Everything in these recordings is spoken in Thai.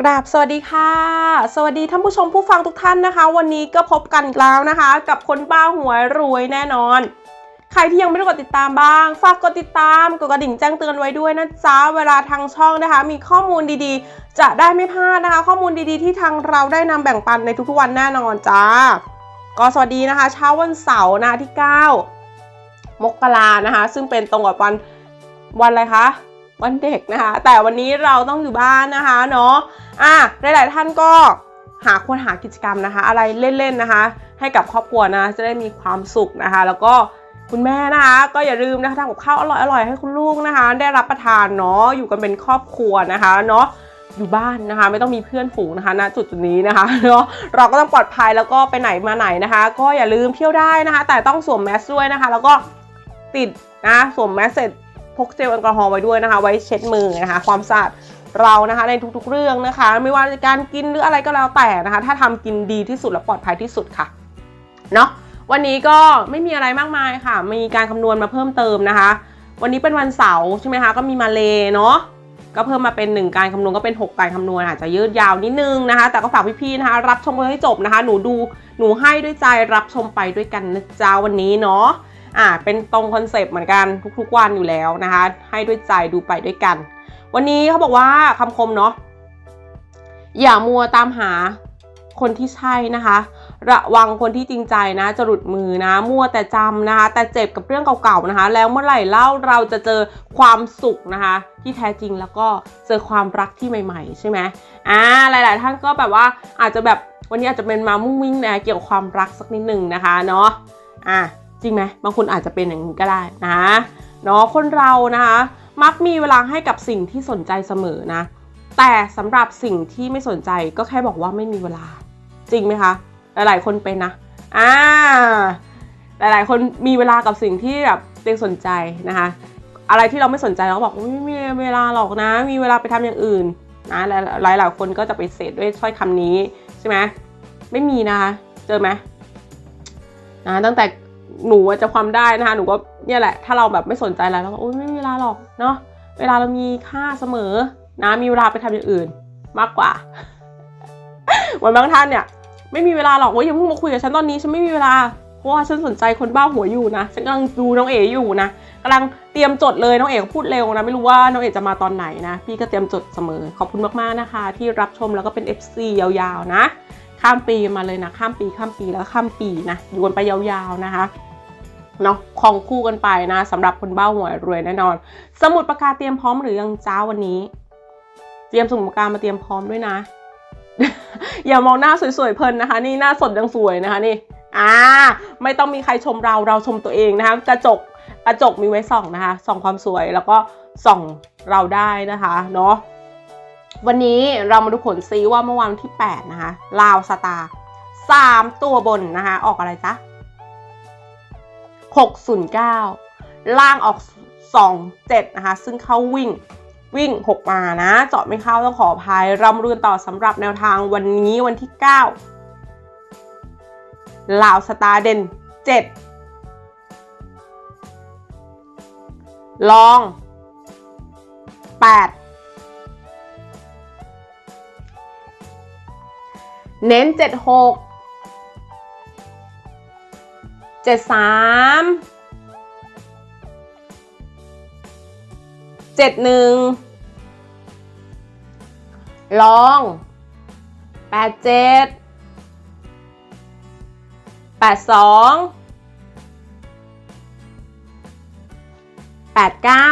กราบสวัสดีค่ะ สวัสดีท่านผู้ชมผู้ฟังทุกท่านนะคะ วันนี้ก็พบกันกแล้วนะคะ กับคนบ้าหวยรวยแน่นอน ใครที่ยังไม่ได้กดติดตามบ้าง ฝากกดติดตามกดกระดิ่งแจ้งเตือนไว้ด้วยนะจ๊ะเวลาทางช่องนะคะ มีข้อมูลดีๆ จะได้ไม่พลาดนะคะ ข้อมูลดีๆ ที่ทางเราได้นำแบ่งปันในทุกๆวันแน่นอนจ้าก็สวัสดีนะคะ เช้าวันเสาร์นะที่ 9 มกรานะคะ ซึ่งเป็นตรงกับวันวันอะไรคะวันเด็กนะคะ แต่วันนี้เราต้องอยู่บ้านนะคะเนาะ อะหลายๆท่านก็หาควรหากิจกรรมนะคะ อะไรเล่นๆนะคะ ให้กับครอบครัวนะจะได้มีความสุขนะคะ แล้วก็คุณแม่นะคะก็อย่าลืมนะคะทำกับข้าวอร่อยๆให้คุณลูกนะคะ ได้รับประทานเนาะอยู่กันเป็นครอบครัวนะคะเนาะอยู่บ้านนะคะ ไม่ต้องมีเพื่อนฝูงนะคะณจุดจุดนี้นะคะเนาะเราก็ต้องปลอดภัยแล้วก็ไปไหนมาไหนนะคะ ก็อย่าลืมเที่ยวได้นะคะ แต่ต้องสวมแมสด้วยนะคะ แล้วก็ติดนะสวมแมสเสร็จพกเจลแอลกอฮอล์ไว้ด้วยนะคะ ไว้เช็ดมือนะคะ ความสะอาด เรานะคะในทุกๆเรื่องนะคะ ไม่ว่าจะการกินหรืออะไรก็แล้วแต่นะคะ ถ้าทำกินดีที่สุดและปลอดภัยที่สุดค่ะเนาะวันนี้ก็ไม่มีอะไรมากมายค่ะ มีการคำนวณมาเพิ่มเติมนะคะ วันนี้เป็นวันเสาร์ใช่ไหมคะก็มีมาเลเนาะก็เพิ่มมาเป็น 1 การคำนวณก็เป็น 6 การคำนวณอาจจะยืดยาวนิดนึงนะคะ แต่ก็ฝากพี่ๆนะคะ รับชมกันให้จบนะคะ หนูดูหนูให้ด้วยใจรับชมไปด้วยกันนะจ๊ะวันนี้เนาะอ่าเป็นตรงคอนเซปต์เหมือนกันทุกๆวันอยู่แล้วนะคะ ให้ด้วยใจดูไปด้วยกัน วันนี้เขาบอกว่าคำคมเนาะอย่ามัวตามหาคนที่ใช่นะคะ ระวังคนที่จริงใจนะจะหลุดมือนะ มัวแต่จำนะคะ แต่เจ็บกับเรื่องเก่าๆนะคะ แล้วเมื่อไหร่เล่าเราจะเจอความสุขนะคะ ที่แท้จริงแล้วก็เจอความรักที่ใหม่ๆ ใช่ไหมอ่าหลายๆ ท่านก็แบบว่าอาจจะแบบวันนี้อาจจะเป็นมามุ่งมิ่งนะเกี่ยวกับความรักสักนิดหนึ่งนะคะเนาะอะจริงไหมบางคนอาจจะเป็นอย่างนี้ก็ได้นะเนาะคนเรานะคะ มักมีเวลาให้กับสิ่งที่สนใจเสมอนะ แต่สำหรับสิ่งที่ไม่สนใจก็แค่บอกว่าไม่มีเวลา จริงไหมคะ หลาย ๆ คนเป็นนะอ่าหลาย ๆ คนมีเวลากับสิ่งที่แบบตัวเองสนใจนะคะ อะไรที่เราไม่สนใจเราก็บอกว่าไม่มีเวลาหรอกนะ มีเวลาไปทำอย่างอื่นนะหลายหลายคนก็จะไปเสดด้วยถ้อยคำนี้ใช่ไหมไม่มีนะคะเจอไหมนะตั้งแต่ หนูจะความได้นะคะหนูก็เนี่ยแหละ ถ้าเราแบบไม่สนใจอะไรเราก็โอ๊ยไม่มีเวลาหรอกเนาะเวลาเรามีค่าเสมอนะมีเวลาไปทำอย่างอื่นมากกว่าวันบางท่านเนี่ย ไม่มีเวลาหรอกว่าอย่าเพิ่งมาคุยกับฉันตอนนี้ฉันไม่มีเวลาเพราะว่าฉันสนใจคนบ้าหัวอยู่นะฉันกำลังดูน้องเอ๋อยู่นะกำลังเตรียมจดเลยน้องเอ๋พูดเร็วนะไม่รู้ว่าน้องเอ๋จะมาตอนไหนนะ พี่ก็เตรียมจดเสมอขอบคุณมากๆนะคะ ที่รับชมแล้วก็เป็น FC ยาวๆนะ ข้ามปีมาเลยนะ ข้ามปีข้ามปีแล้วข้ามปีนะอยู่กันไปยาวๆนะคะ เนาะคองคู่กันไปนะสำหรับคนเบ้าหวยรวยแน่นอน สมุดประกาศเตรียมพร้อมหรือยังจ้าวันนี้ เตรียมสมุดประกาศมาเตรียมพร้อมด้วยนะ อย่ามองหน้าสวยๆเพลินนะคะ นี่หน้าสดยังสวยนะคะนี่อ่าไม่ต้องมีใครชมเราเราชมตัวเองนะคะ กระจกกระจกมีไว้ส่องนะคะส่องความสวยแล้วก็ส่องเราได้นะคะเนาะวันนี้เรามาดูผลซีว่าเมื่อวันที่ 8 นะคะลาวสตาร์สามตัวบนนะคะ ออกอะไรจ๊ะ 609 ล่างออก 27 นะคะ ซึ่งเข้าวิ่งวิ่ง 6 มานะ เจาะไม่เข้าต้องขออภัยรำเรือนต่อสำหรับแนวทางวันนี้วันที่ 9 ลาวสตาร์เด่น 7 ลอง 8เน้น 76 เจ็ดสามเจ็ดหนึ่งลองแปดเจ็ดแปดสองแปดเก้า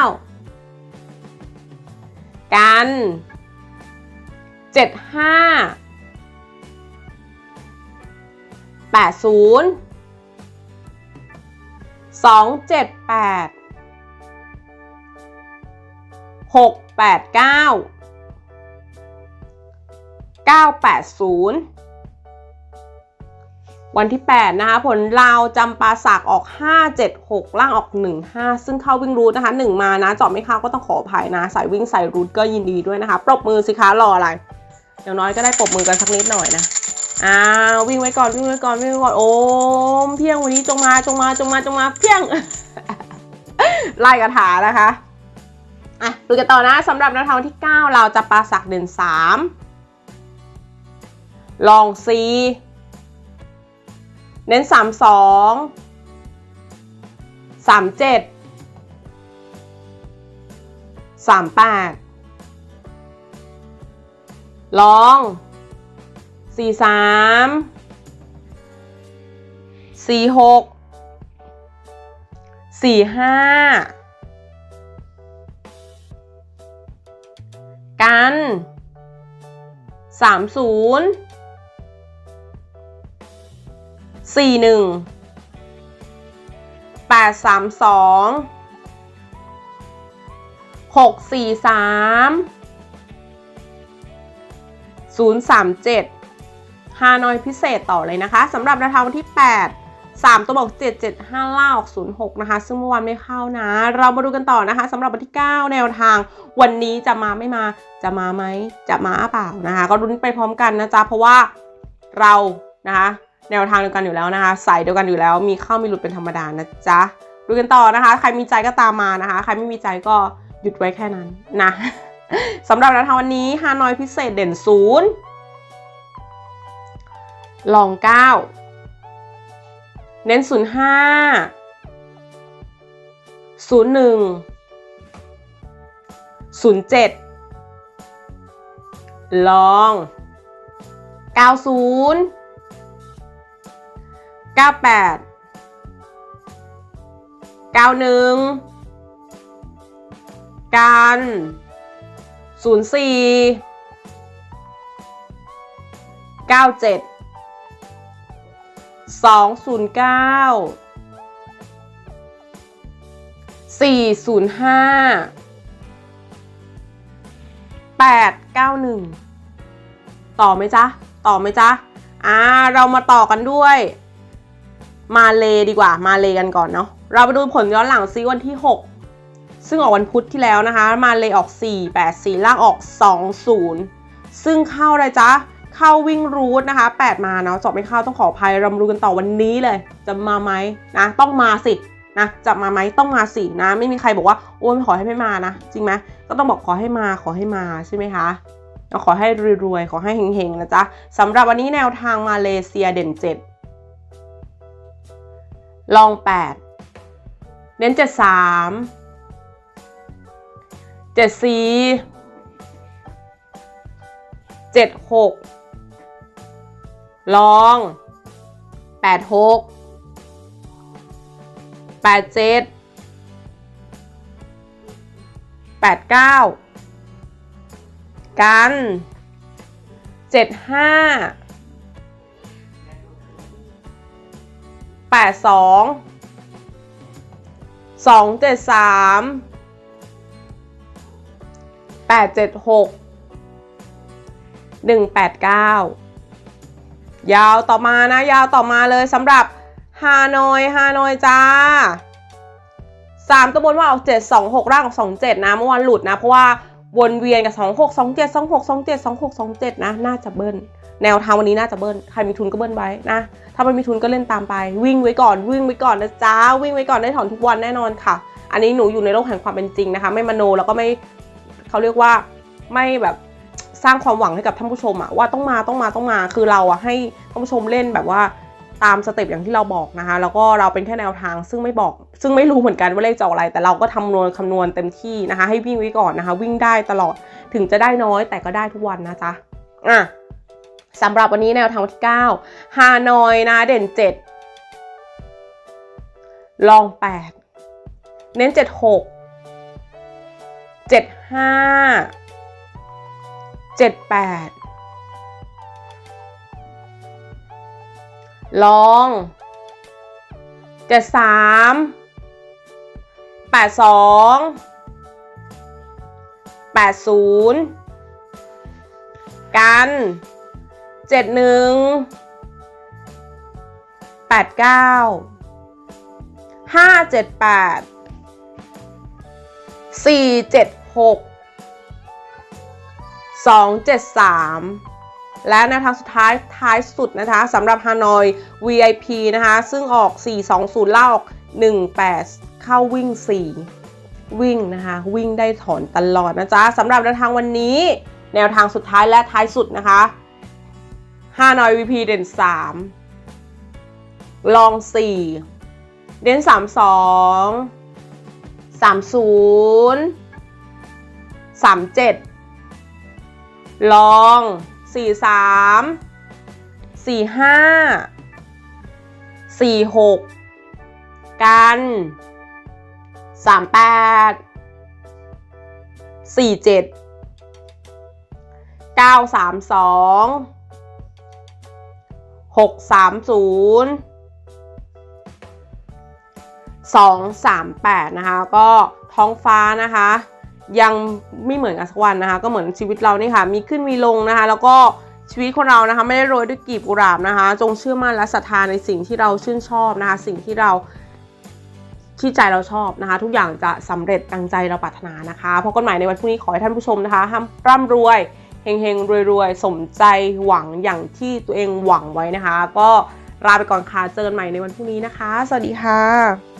กันเจ็ดห้าแปดศูนย์ สองเจ็ดแปดหกแปดเก้าเก้าแปดศูนย์วันที่ 8 นะคะ ผลลาวจำปาสักออก 5 7 6 ล่างออก 1 5 ซึ่งเข้าวิ่งรูทนะคะ 1 มานะจาะไม่เข้าก็ต้องขออภัยนะ สายวิ่งสายรูทก็ยินดีด้วยนะคะ ปรบมือสิคะรออะไร อย่างน้อยก็ได้ปรบมือกันสักนิดหน่อยนะ อ้าววิ่งไว้ก่อนวิ่งไว้ก่อนวิ่งไว้ก่อนโอมเพียงวันนี้จงมาจงมาจงมาจงมาเพียงไล่กระถานะคะอะดูกันต่อนะสำหรับแนวทางวันที่ 9 เราจะปลาสักเด่น 3 ลอง C เน้น 32 37 38 ลอง สี่สามสี่หกสี่ห้ากันสามศูนย์สี่หนึ่งแปดสามสองหกสี่สามศูนย์สามเจ็ด ฮานอยพิเศษต่อเลยนะคะสำหรับราคาวันที่ 8 3 ตัวบอก 775ล่าออก06 นะคะ ซึ่งเมื่อวานไม่เข้านะ เรามาดูกันต่อนะคะสำหรับวันที่ 9 แนวทาง วันนี้จะมาไม่มาจะมาไหมจะมาเปล่านะคะ ก็รุ้นไปพร้อมกันนะจ๊ะ เพราะว่าเรานะคะแนวทางเดียวกันอยู่แล้วนะคะสายเดียวกันอยู่แล้ว มีเข้ามีหลุดเป็นธรรมดานะจ๊ะดูกันต่อนะคะ ใครมีใจก็ตามมานะคะ ใครไม่มีใจก็หยุดไว้แค่นั้นนะสำหรับแนวทางวันนี้ฮานอยพิเศษเด่นศูนย์ ลองเก้าเน้นศูนย์ห้าศูนย์หนึ่งศูนย์เจ็ดลองเก้าศูนย์เก้าแปดเก้าหนึ่งกั นศูนย์สี่เก้าเจ็ดสองศูนย์เก้าสี่ศูนย์ห้าแปดเก้าหนึ่งต่อไหมจ๊ะ ต่อไหมจ๊ะ อ่า เรามาต่อกันด้วย มาเลดีกว่า มาเลกันก่อนเนาะ เราไปดูผลย้อนหลังซิวันที่ 6 ซึ่งออกวันพุธที่แล้วนะคะ มาเลออก 4 8 4 ล่างออก 2 0 ซึ่งเข้าเลยจ๊ะ เข้าวิ่งรูทนะคะ 8 มาเนาะจบไม่เข้าต้องขออภัยเรามาดูกันต่อวันนี้เลย จะมาไหมนะต้องมาสินะจะมาไหมต้องมาสินะ ไม่มีใครบอกว่าโอ้ยขอให้ไม่มานะ จริงไหมก็ต้องบอกขอให้มาขอให้มาใช่ไหมคะขอให้รวยๆ ขอให้เฮงๆ นะจ๊ะสำหรับวันนี้แนวทางมาเลเซียเด่น 7 ลอง 8 เน้น 73 74 76 ลอง 86 87 89 กัน 75 82 273 876 189 ยาวต่อมานะ ยาวต่อมาเลยสำหรับฮานอยฮานอยจ้าสามตัวบนว่าออกเจ็ดสองหกร่างออกสองเจ็ดนะเมื่อวานหลุดนะ เพราะว่าวนเวียนกับสองหกสองเจ็ดสองหกสองเจ็ดสองหกสองเจ็ดนะ น่าจะเบิ้ลแนวทางวันนี้น่าจะเบิ้ลใครมีทุนก็เบิ้ลไว้นะ ถ้าไม่มีทุนก็เล่นตามไป วิ่งไว้ก่อนวิ่งไว้ก่อนนะจ้าวิ่งไว้ก่อนได้ถอนทุกวันแน่นอนค่ะ อันนี้หนูอยู่ในโลกแห่งความเป็นจริงนะคะ ไม่มโนแล้วก็ไม่เขาเรียกว่าไม่แบบ สร้างความหวังให้กับท่านผู้ชมอะว่าต้องมาต้องมาต้องมา คือเราอะให้ท่านผู้ชมเล่นแบบว่าตามสเต็ปอย่างที่เราบอกนะคะ แล้วก็เราเป็นแค่แนวทางซึ่งไม่บอก ซึ่งไม่รู้เหมือนกันว่าเลขจะอะไร แต่เราก็ทำนวณคำนวณเต็มที่นะคะ ให้วิ่งไว้ก่อนนะคะ วิ่งได้ตลอดถึงจะได้น้อยแต่ก็ได้ทุกวันนะจ๊ะอะสำหรับวันนี้แนวทางวันที่ 9 ฮานอยนะเด่น 7 ลอง 8 เน้น 76 75 78ลอง73 82 80กัน71 89 578 476 273 และแนวทางสุดท้ายท้ายสุดนะคะสำหรับฮานอย VIP นะคะ ซึ่งออก 420ล่าออก 18 เข้าวิ่ง 4 วิ่งนะคะ วิ่งได้ถอนตลอดนะจ๊ะสำหรับแนวทางวันนี้ แนวทางสุดท้ายและท้ายสุดนะคะฮานอย VP เด่น 3 ลอง 4 เด่น 3 2 3 0 3 7 ลอง สี่สาม สี่ห้า สี่หก กันสามแปด สี่เจ็ด เก้าสามสองหกสามศูนย์สองสามแปดนะคะ ก็ท้องฟ้านะคะ ยังไม่เหมือนกันสักวันนะคะ ก็เหมือนชีวิตเรานี่ค่ะ มีขึ้นมีลงนะคะ แล้วก็ชีวิตของเรานะคะไม่ได้โรยด้วยกีบกุหลาบนะคะ จงเชื่อมั่นและศรัทธาในสิ่งที่เราชื่นชอบนะคะ สิ่งที่เราที่ใจเราชอบนะคะ ทุกอย่างจะสำเร็จดังใจเราปรารถนานะคะพบกันใหม่ในวันพรุ่งนี้ขอให้ท่านผู้ชมนะคะห้ามร่ำรวยเฮงๆรวยๆ สมใจหวังอย่างที่ตัวเองหวังไว้นะคะ ก็ลาไปก่อนค่ะเจอกันใหม่ในวันพรุ่งนี้นะคะ สวัสดีค่ะ